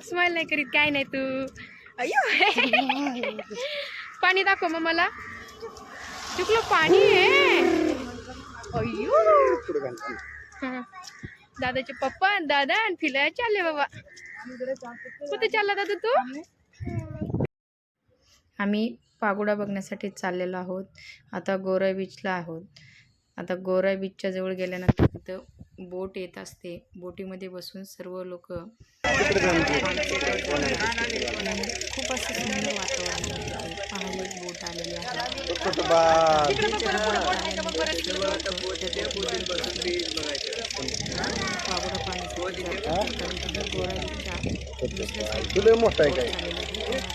Smile नाही करीत काय नाही तू. अय्यो. पाणी दाखव मग मला. चुकलं पाणी आहे. अय्यो. हं. दादाचे पप्पा आणि दादा आणि फिरायला चालले बाबा. कुठे चालला दादा तू? आम्ही पागोडा बघण्यासाठी चाललेलो आहोत. आता गोराई बीचला आहोत. आता गोराई बीचच्या जवळ गेल्यानंतर तिथं बोट येत असते. बोटीमध्ये बसून सर्व लोक खूप असं सुंदर वातावरण आहे एक बोट आलेली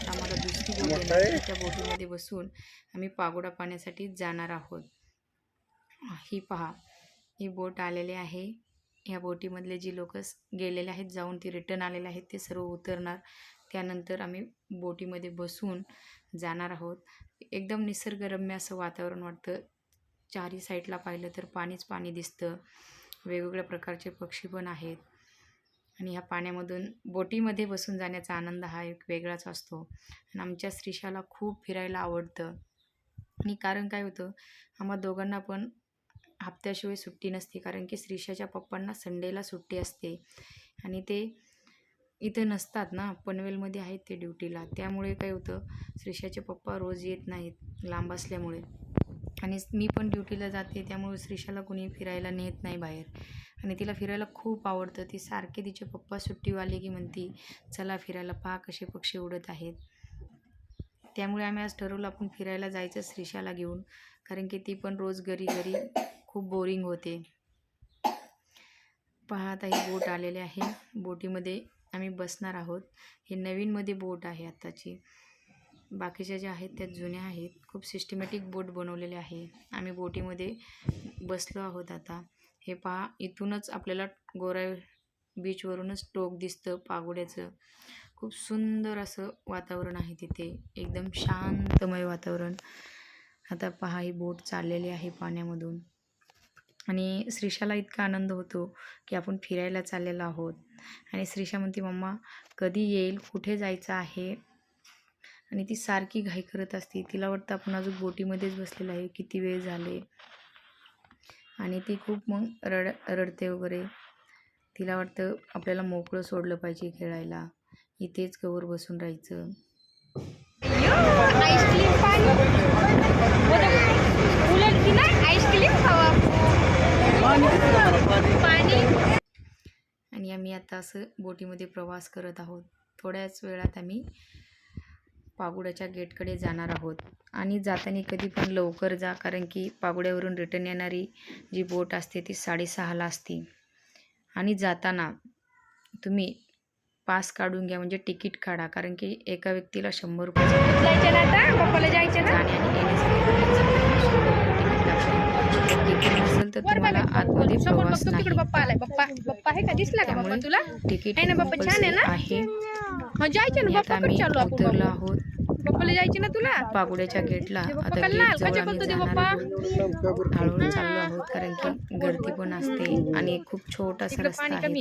आम्हाला दुसरी बोट? आहे. त्या बोटीमध्ये बसून आम्ही पागोडा पाण्यासाठी जाणार आहोत. ही पहा. ही बोट आलेली आहे. ह्या बोटीमधले जी लोक गेलेले आहेत जाऊन ती रिटर्न आलेले आहेत ते सर्व उतरणार. त्यानंतर आम्ही बोटीमध्ये बसून जाणार आहोत. एकदम निसर्गरम्य असं वातावरण वाटतं. चारी साईडला पाहिलं तर पाणीच पाणी दिसतं. वेगवेगळ्या प्रकारचे पक्षी पण आहेत. आणि ह्या पाण्यामधून बोटीमध्ये बसून जाण्याचा आनंद हा एक वेगळाच असतो. आणि आमच्या स्त्रीशाला खूप फिरायला आवडतं. आणि कारण काय होतं आम्हा दोघांना पण हप्त्याशिवाय सुट्टी नसते कारण की श्रीषाच्या पप्पांना संडेला सुट्टी असते. आणि ते इथं नसतात ना पनवेलमध्ये आहेत ते ड्युटीला. त्यामुळे काय होतं श्रीषाचे पप्पा रोज येत नाहीत लांब असल्यामुळे. आणि मी पण ड्युटीला जाते त्यामुळे श्रीषाला कुणी फिरायला नेत नाही बाहेर. आणि तिला फिरायला खूप आवडतं. ती सारखे तिचे पप्पा सुट्टीवाले की म्हणती चला फिरायला पहा कसे पक्षी उडत आहेत. त्यामुळे आम्ही आज ठरवलं आपण फिरायला जायचं श्रीषाला घेऊन. कारण की ती पण रोज घरी घरी खूप बोरिंग होते. पहा आता ही बोट आलेले आहे. बोटीमध्ये आम्ही बसणार आहोत. हे नवीनमध्ये बोट आहे आत्ताची. बाकीच्या ज्या आहेत त्या जुन्या आहेत. खूप सिस्टमॅटिक बोट बनवलेले आहे. आम्ही बोटीमध्ये बसलो आहोत आता. हे पहा इथूनच आपल्याला गोराई बीचवरूनच टोक दिसतं पागोड्याचं. खूप सुंदर असं वातावरण आहे तिथे. एकदम शांतमय वातावरण. आता पहा ही बोट चाललेली आहे पाण्यामधून. आणि श्रीषाला इतका आनंद होतो की आपण फिरायला चाललेलो आहोत. आणि श्रीषा म्हणते मम्मा कधी येईल? कुठे जायचं आहे? आणि ती सारखी घाई करत असते. तिला वाटतं आपण अजून बोटीमध्येच बसलेलं आहे. किती वेळ झाले? आणि ती खूप मग रड रडते वगैरे. तिला वाटतं आपल्याला मोकळं सोडलं पाहिजे खेळायला. इथेच कवर बसून राहायचं. आईस्क्रीम आईस्क्रीम खावा. आणि आम्ही आता असं बोटीमध्ये प्रवास करत आहोत. थोड्याच वेळात आम्ही पागुड्याच्या गेटकडे जाणार आहोत. आणि जाताना कधी पण लवकर जा कारण की पागुड्यावरून रिटर्न येणारी जी बोट असते ती साडेसहाला असते. आणि जाताना तुम्ही पास काढून घ्या म्हणजे तिकीट काढा कारण की एका व्यक्तीला शंभर रुपये जायचे ना आता जायचे ना? आणि तर तुम्हाला आतमध्ये प्रवास नाही. आलाय. आहे का? दिसला का तुला? तिकीट आहे ना बाप्पा, छान आहे ना? आहे. हा जायचे ना आम्ही उतरलो. आहोत. जायचे ना तुला? पागोड्याच्या गेटला. आता गेट जवळ आम्ही जाणार? आहोत. हळूहळू चाललो आहोत कारण की गर्दी पण असते आणि खूप छोटासा रस्ता आहे.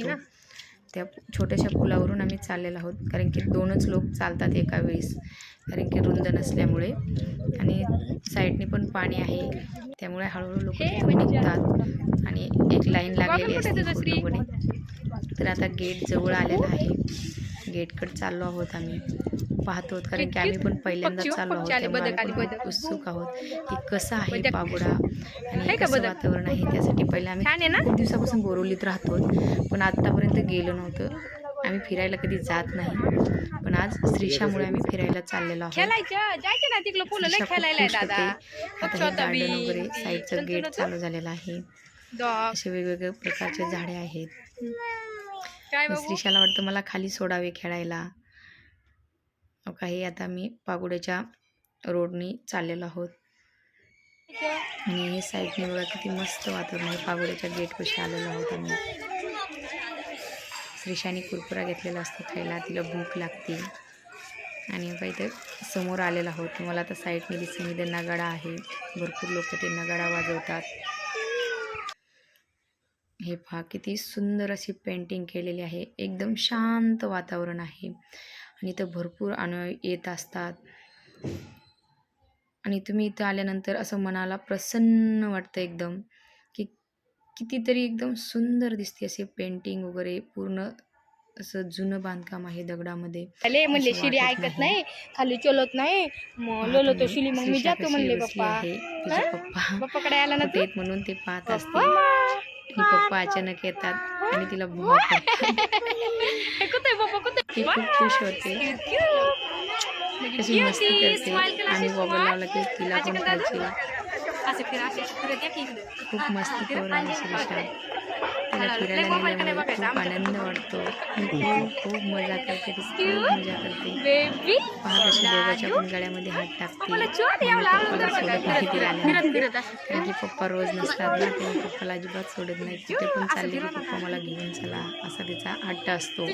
त्या छोट्याशा पुलावरून आम्ही चाललेलो आहोत. कारण की दोनच लोक चालतात एका वेळेस. कारण की रुंद नसल्यामुळे. आणि साईडने पण पाणी आहे. त्यामुळे हळूहळू लोक निघतात. आणि एक लाईन लागलेली असते? पूर्णपणे. तर आता गेट जवळ आलेलं आहे. गेटकडे चाललो आहोत आम्ही. पाहतो कारण की आम्ही पण पहिल्यांदा हो, चाललो आहोत. उत्सुक आहोत की कसं आहे. पागोडा आणि कसं? वातावरण आहे त्यासाठी. पहिले आम्ही खूप दिवसापासून बोरवलीत राहतो पण आत्तापर्यंत गेलो नव्हतं. आम्ही फिरायला कधी जात नाही पण आज श्रीषामुळे आम्ही फिरायला चाललेलो वगैरे साईडचं चल गेट चालू झालेलं आहे. असे वेगवेगळे प्रकारचे झाडे आहेत. श्रीषाला वाटतं मला खाली सोडावे खेळायला. काही आता मी पागोड्याच्या रोडनी चाललेलो आहोत. आणि हे साईडने बघा किती मस्त वातावरण आहे. पागोड्याच्या गेटपाशी आलेलो आहोत आम्ही. श्रीशानी कुरकुरा घेतलेला असतो खायला. तिला भूक लागते. आणि बघा इथं समोर आलेलो आहोत. मला आता साईडने दिसून इथे नगाडा आहे. भरपूर लोक ते नगाडा वाजवतात. हे पहा किती सुंदर अशी पेंटिंग केलेली आहे. एकदम शांत वातावरण आहे. आणि इथं भरपूर अनुयायी येत असतात. आणि तुम्ही इथं आल्यानंतर असं मनाला प्रसन्न वाटतं एकदम की कितीतरी एकदम सुंदर दिसते असे पेंटिंग वगैरे पूर्ण असं जुनं बांधकाम आहे दगडामध्ये. आले म्हणले वाटत ऐकत नाही. खाली चलत नाही. लोलो तो शिली मग मी जातो म्हणले पप्पा. पप्पाकडे आला ना म्हणून ते पाहत असते आणि पप्पा अचानक येतात आणि तिला. हे ती खूप खुश होते. कशी मस्ती करते. आणि बॉबल लावला की तिला पण खायची. खूप मस्ती करू फिरायला नेल्यामुळे खूप आनंद वाटतो खूप मजा करते मजा करते. बेबी पहा कशी दोघांच्या पण गळ्यामध्ये हात टाकते. पप्पाला सोडत नाही कारण की पप्पा रोज नसतात ना तेव्हा पप्पाला अजिबात सोडत नाही कुठे पण चालले की पप्पा मला घेऊन चला असा तिचा हट्ट असतो.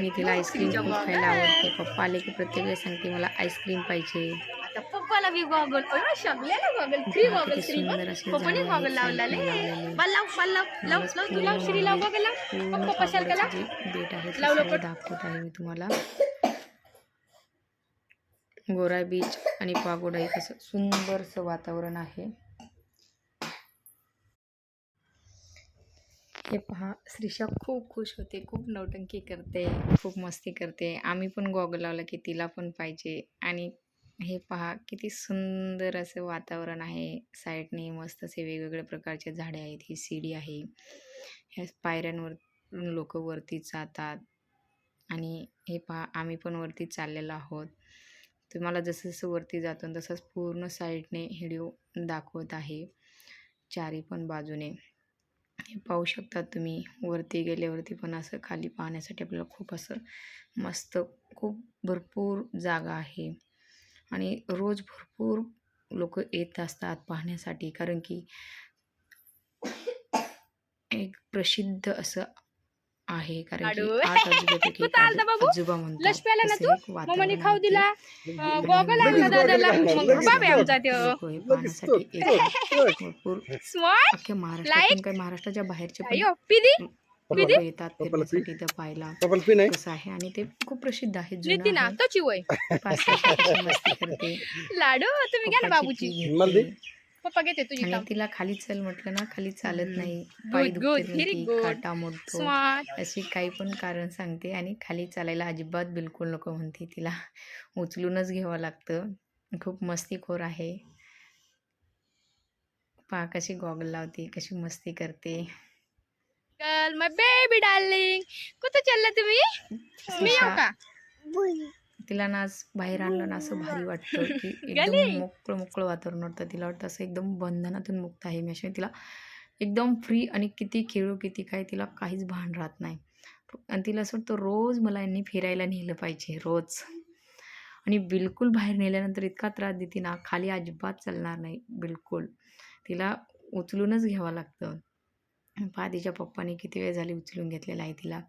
मी तिला आईस्क्रीम खूप खायला आवडते. पप्पा आले की प्रत्येक वेळेस सांगते मला आईस्क्रीम पाहिजे. आता पप्पाला बी गॉगल अरे शगल्याला गॉगल पहा गॉगल असे पप्पाने गॉगल लावला लावलेले. बल लाव बल लाव लाव लाव तू लाव श्री लाव गॉगल लाव. पूर्ण पप्पा आहे ते लाव सर्व लवकर. दाखवत आहे मी तुम्हाला. गोरा बीच आणि पागोडा एक असं सुंदरसं वातावरण आहे. हे पहा श्रीषा खूप खुश होते खूप नौटंकी करते खूप मस्ती करते. आम्ही पण गॉगल लावला की तिला पण पाहिजे. आणि हे पहा किती सुंदर असं वातावरण आहे. साईडने मस्त असे वेगवेगळ्या प्रकारचे झाडे आहेत. ही सीडी आहे. ह्या पायऱ्यांवर लोक वरती जातात. आणि हे पहा आम्ही पण वरती चाललेलो आहोत. तुम्हाला जसं जसं वरती जातो तसंच पूर्ण साईडने हिडिओ दाखवत आहे. चारी पण बाजूने. हे पाहू शकता तुम्ही वरती गेल्यावरती पण असं खाली पाहण्यासाठी आपल्याला खूप असं मस्त खूप भरपूर जागा आहे. आणि रोज भरपूर लोक येत असतात पाहण्यासाठी कारण की एक प्रसिद्ध असं आहे कारण की? आजोबा म्हणतात लस प्याला ना तसं तू? एक मम्माने वातावरण खाऊ आहे ते. दिला गॉगल आणला दादाला मग बाप आहे आमचा त्यो लोकं पाहण्यासाठी येतात. भरपूर स्मार्ट अख्ख्या महाराष्ट्रातून काय महाराष्ट्राच्या बाहेरचे पिदी लोक येतात फिरण्यासाठी इथं पाहायला. पप्पाला पिन आहे कसं आहे? आणि ते खूप प्रसिद्ध आहे जुनं नितीन आहे. तोची वय पाच सहा वर्षाची मस्ती करते. लाडू तुम्ही घ्या ना पप्पाची बाबूची. टी मला घेते. दे. पप्पा घेते तुझी आणि काम तिला खाली चल म्हटलं ना खाली चालत नाही. पाय Good, good, दुखते very म्हणते, good. काटा मोडतो. अशी काही पण कारण सांगते आणि खाली चालायला अजिबात बिलकुल नको म्हणते तिला. उचलूनच घ्यावं लागतं. खूप मस्तीखोर आहे. पहा कशी गॉगल लावते कशी मस्ती करते. गर्ल माय बेबी डार्लिंग कुठं चालला तुम्ही? मी येऊ का? तिला ना आज बाहेर आणलं ना असं भारी वाटतं की. एकदम मोकळं मोकळं वातावरण वाटतं तिला वाटतं असं एकदम बंधनातून मुक्त आहे मी अशी. तिला एकदम फ्री आणि किती खेळू किती काय तिला काहीच भान राहत नाही. आणि तिला असं वाटतं रोज मला यांनी फिरायला नेलं पाहिजे रोज. आणि बिलकुल बाहेर नेल्यानंतर इतका त्रास देते ना खाली अजिबात चालणार नाही बिलकुल. तिला उचलूनच घ्यावं लागतं. पहा तिच्या पप्पाने किती वेळ झाली उचलून घेतलेला आहे तिला.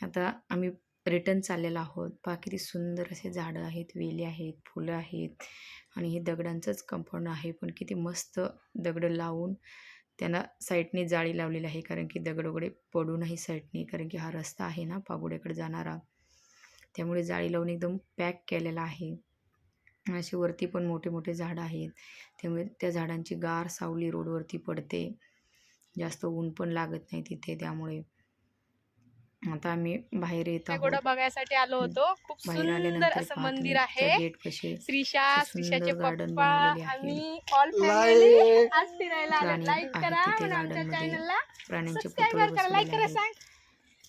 आता आम्ही रिटर्न चाललेलो आहोत. पहा किती सुंदर असे झाडं आहेत वेली आहेत फुलं आहेत आणि हे दगडांचंच कंपाऊंड आहे. पण किती मस्त दगडं लावून त्यांना साईडने जाळी लावलेली आहे. कारण की दगड वगैरे पडू नाही साईडने कारण की हा रस्ता आहे ना पागोड्याकडे जाणारा. त्यामुळे जाळी लावून एकदम पॅक केलेला आहे. अशी वरती पण मोठे मोठे झाडं आहेत. त्यामुळे त्या झाडांची गार सावली रोडवरती पडते. जास्त ऊन पण लागत नाही तिथे त्यामुळे आता आम्ही बाहेर येत आहोत. बघायसाठी आलो होतो. खूप सुंदर असं मंदिर आहे. गेट श्रीशा श्रीशाचे बनवलेले आहे. आम्ही ऑल. फॅमिली आज फिरायला आलो लाईक करा आमच्या. चॅनलला प्राण्यांचे सबस्क्राईब पुतळे करा. लाईक करा सांग.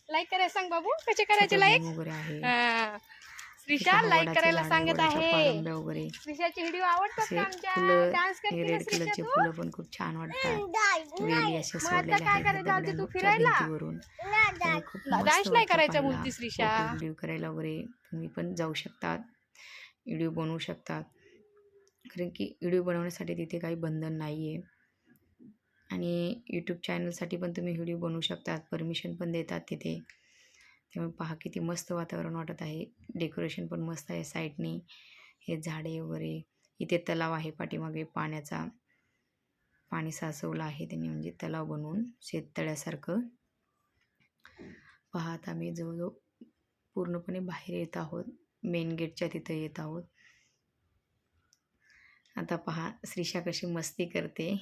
लाईक करा सांग बाबू. कसे करायचे लाईक वगैरे आहे. श्रीशा तिथं लाईक करायला सांगत आहे. वगैरे. श्रीशाचे व्हिडिओ आवडतात का आमच्या? फुलं डान्स हे करते रेड कलरचे तू? फुलं पण खूप छान वाटतात. वेली अशा सोडलेल्या आहेत तू फिरायला? डान्स नाही वाटतं करायचा. बोलती श्रीशा. व्हिडिओ करायला वगैरे तुम्ही पण जाऊ शकतात. व्हिडिओ बनवू शकतात. कारण की व्हिडिओ बनवण्यासाठी तिथे काही बंधन नाही आहे आणि यूट्यूब चॅनलसाठी पण तुम्ही व्हिडिओ बनवू शकतात. परमिशन पण देतात तिथे. त्यामुळे पहा किती मस्त वातावरण वाटत आहे. डेकोरेशन पण मस्त आहे साईडने. हे झाडे वगैरे. इथे तलाव आहे पाठीमागे पाण्याचा. पाणी साचवलं आहे त्यांनी म्हणजे तलाव बनवून शेततळ्यासारखं. पाहत आम्ही जवळजवळ पूर्णपणे बाहेर येत आहोत. मेन गेटच्या तिथं येत आहोत. आता पहा श्रीषा कशी मस्ती करते.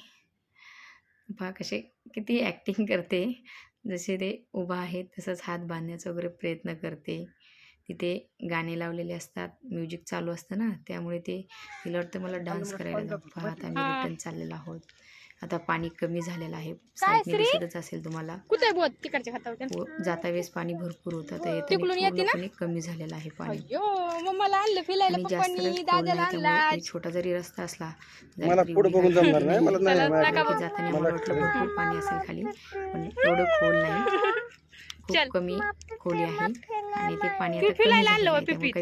पहा कसे किती ॲक्टिंग करते. जसे ते उभा आहे तसंच हात बांधण्याचा वगैरे प्रयत्न करते. तिथे गाणे लावलेले असतात. म्युझिक चालू असतं ना त्यामुळे ते तिला वाटतं मला डान्स करायला पहा आता आम्ही हा. रिटर्न चाललेलो आहोत. आता पाणी कमी झालेलं आहे. साईडने? दिसतच असेल तुम्हाला. कुठे बोत तिकडच्या हातावर व जाता वेळेस पाणी भरपूर होतं. तर तिकडून येताना येते ना? पूर्णपणे कमी झालेलं आहे पाणी. छोटा जरी रस्ता असला. जाताना मला वाटलं. भरपूर पाणी असेल खाली पण एवढं खोल नाही. खूप कमी खोली आहे आणि ते पाणी आता पिपी कमी लायला झालेलं आणलं आहे त्यामुळे पिपी. काही